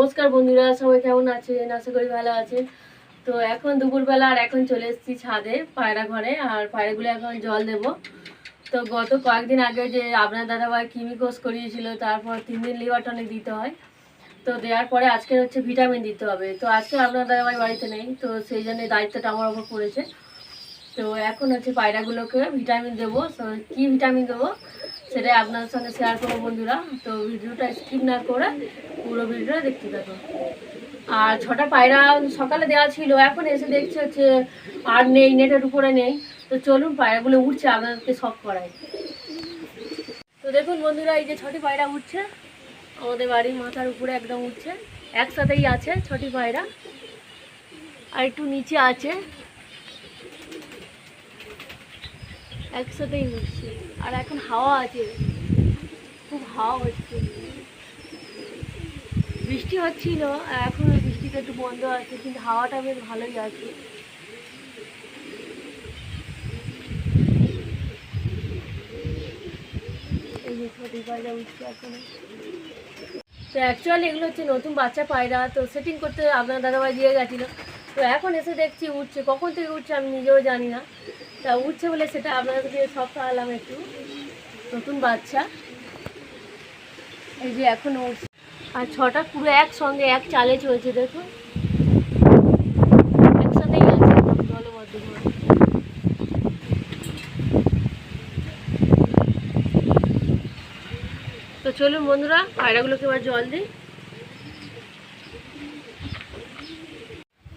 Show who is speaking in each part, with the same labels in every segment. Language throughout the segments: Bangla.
Speaker 1: নমস্কার বন্ধুরা, সবাই কেমন আছেন? আশা করি ভালো আছেন। তো এখন দুপুরবেলা আর এখন চলে এসেছি ছাদে, পায়রা ঘরে, আর পায়রাগুলো এখন জল দেব। তো গত কয়েকদিন আগে যে আপনার দাদাভাই কিমি কোর্স করিয়েছিল, তারপর তিন দিন লিভার টনিক দিতে হয়। তো দেওয়ার পরে আজকে হচ্ছে ভিটামিন দিতে হবে। তো আজকে আপনার দাদাভাই বাড়িতে নেই, তো সেই জন্য দায়িত্বটা আমার ওপর পড়েছে। তো এখন হচ্ছে পায়রাগুলোকে ভিটামিন দেবো। কী ভিটামিন দেবো? সেটাই আপনাদের সঙ্গে শেয়ার করব বন্ধুরা। তো ভিডিওটা স্কিপ না করে পুরো ভিডিওটা দেখতে থাকো আর ছটা পায়রা সকালে দেওয়া ছিল, এখন এসে দেখছি হচ্ছে আর নেই, নেটের উপরে নেই। তো চলুন পায়রাগুলো উঠছে আপনাদেরকে শখ করায় তো দেখুন বন্ধুরা, এই যে ছটি পায়রা উঠছে আমাদের বাড়ির মাথার উপরে একদম উঠছে একসাথেই আছে ছটি পায়রা। আর একটু নিচে আছে। একসাথেই উঠছে আর এখন হাওয়া আছে। খুব হাওয়া হচ্ছে। বৃষ্টি হচ্ছিল এখন বৃষ্টিটা একটু বন্ধ আছে, কিন্তু হাওয়াটা বেশ ভালোই আছে। তো অ্যাকচুয়ালি এগুলো হচ্ছে নতুন বাচ্চা পায়রা, তো সেটিং করতে আপনার দাদাভাই দিয়ে গেছিল। তো এখন এসে দেখছি উঠছে। কখন থেকে উঠছে আমি নিজেও জানি না। তা উঠছে বলে সেটা আপনাদেরকে সব খাওয়ালাম একটু। নতুন বাচ্চা। এই যে এখন উঠছে। আর ছটা পুরো একসঙ্গে, এক চালে চলছে, দেখুন। তো চলুন বন্ধুরা, পায়রাগুলোকে এবার জল দিই।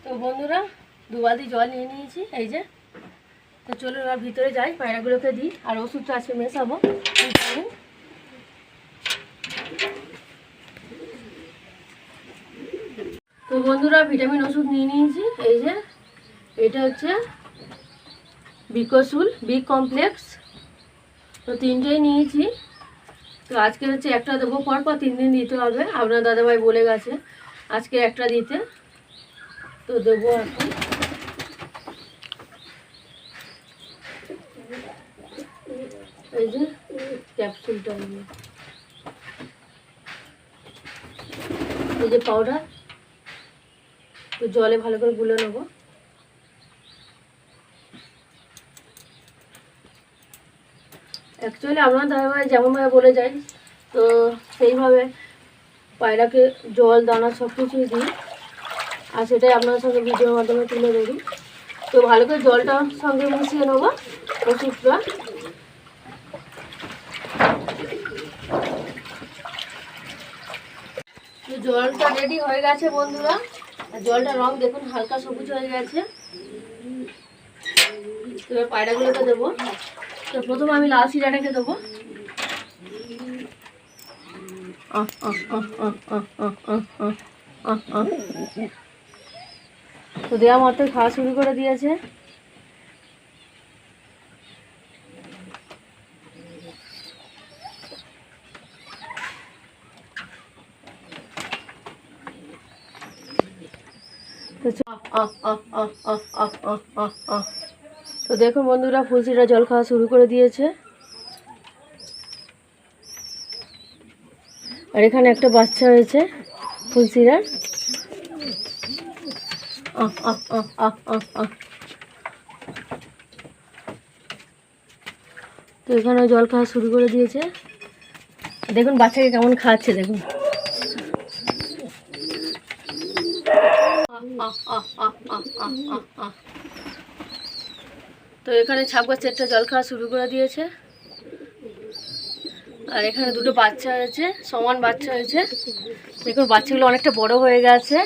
Speaker 1: তো বন্ধুরা দু বালতি জল নিয়ে নিয়েছি, এই যে। তো চলুন এবার ভিতরে যাই, পায়রাগুলোকে দিই, আর ওষুধটা আজকে মেশাবো। তো বন্ধুরা, ভিটামিন ওষুধ নিয়ে নিয়েছি, এই যে, এটা হচ্ছে বিকসুল, বি কমপ্লেক্স। তো তিনটেই নিয়েছি। তো আজকে হচ্ছে একটা দেবো, পরপর তিন দিন দিতে হবে। আপনার দাদাভাই বলে গেছে, আজকে একটা দিতে। তো দেবো এখন এই যে ক্যাপসুলটা নিয়ে। এই যে পাউডার তো জলে ভালো করে গুলে নেব। অ্যাকচুয়ালি আপনার দাদাভাই যেমনভাবে বলে যায়, তো সেইভাবে পায়রাকে জল, দানা সব কিছুই দিই, আর সেটাই আপনার সঙ্গে ভিডিওর মাধ্যমে তুলে ধরি। তো ভালো করে জলটার সঙ্গে মিশিয়ে নেব ওষুধটা। জলটা রেডি হয়ে গেছে বন্ধুরা। জলটা রং দেখুন হালকা সবুজ হয়ে গেছে। এবার পায়রাগুলোকে দেবো। তো প্রথমে আমি লাল সিরাটাকে দেবো। তো দেওয়া মাত্র খাওয়া শুরু করে দিয়েছে। তো দেখুন বন্ধুরা ফুলসিটা জল খাওয়া শুরু করে দিয়েছে। আর এখানে একটা বাচ্চা হয়েছে ফুলসিরার তো এখানেও জল খাওয়া শুরু করে দিয়েছে। দেখুন বাচ্চাকে কেমন খাওয়াচ্ছে, দেখুন। তো এখানে ছাপ ছাগল চারটা জল খাওয়া শুরু করে দিয়েছে। আর এখানে দুটো বাচ্চা হয়েছে সমান বাচ্চা হয়েছে দেখুন, বাচ্চাগুলো অনেকটা বড় হয়ে গেছে।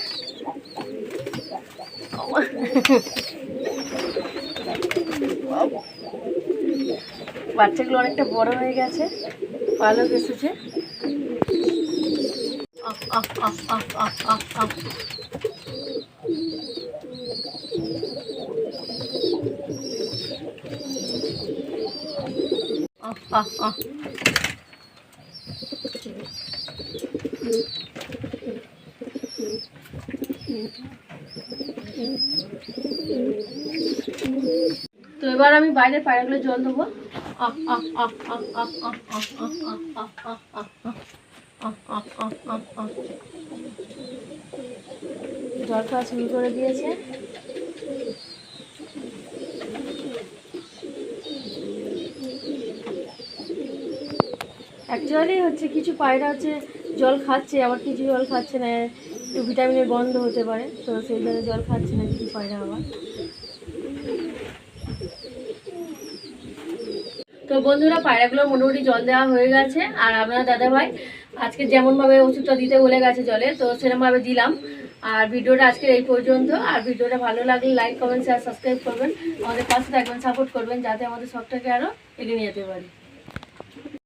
Speaker 1: বাচ্চাগুলো অনেকটা বড় হয়ে গেছে পালক এসেছে। তো এবার আমি বাইরে পায়রাগুলো জল দেবো। জল খাওয়া শুরু করে দিয়েছে। অ্যাকচুয়ালি হচ্ছে কিছু পায়রা হচ্ছে জল খাচ্ছে, আবার কিছু জল খাচ্ছে না, একটু ভিটামিনের গন্ধ হতে পারে, তো সেই জন্য জল খাচ্ছে না কিছু পায়রা আবার। তো বন্ধুরা, পায়রাগুলো মোটামুটি জল দেওয়া হয়ে গেছে, আর আপনার দাদাভাই আজকে যেমনভাবে ওষুধটা দিতে বলে গেছে জলে, তো সেরকমভাবে দিলাম। আর ভিডিওটা আজকে এই পর্যন্ত, আর ভিডিওটা ভালো লাগলে লাইক কমেন্ট শেয়ার সাবস্ক্রাইব করবেন। আমাদের পাশে থাকবেন সাপোর্ট করবেন, যাতে আমাদের সবটাকে আরও এগিয়ে নিয়ে যেতে পারি।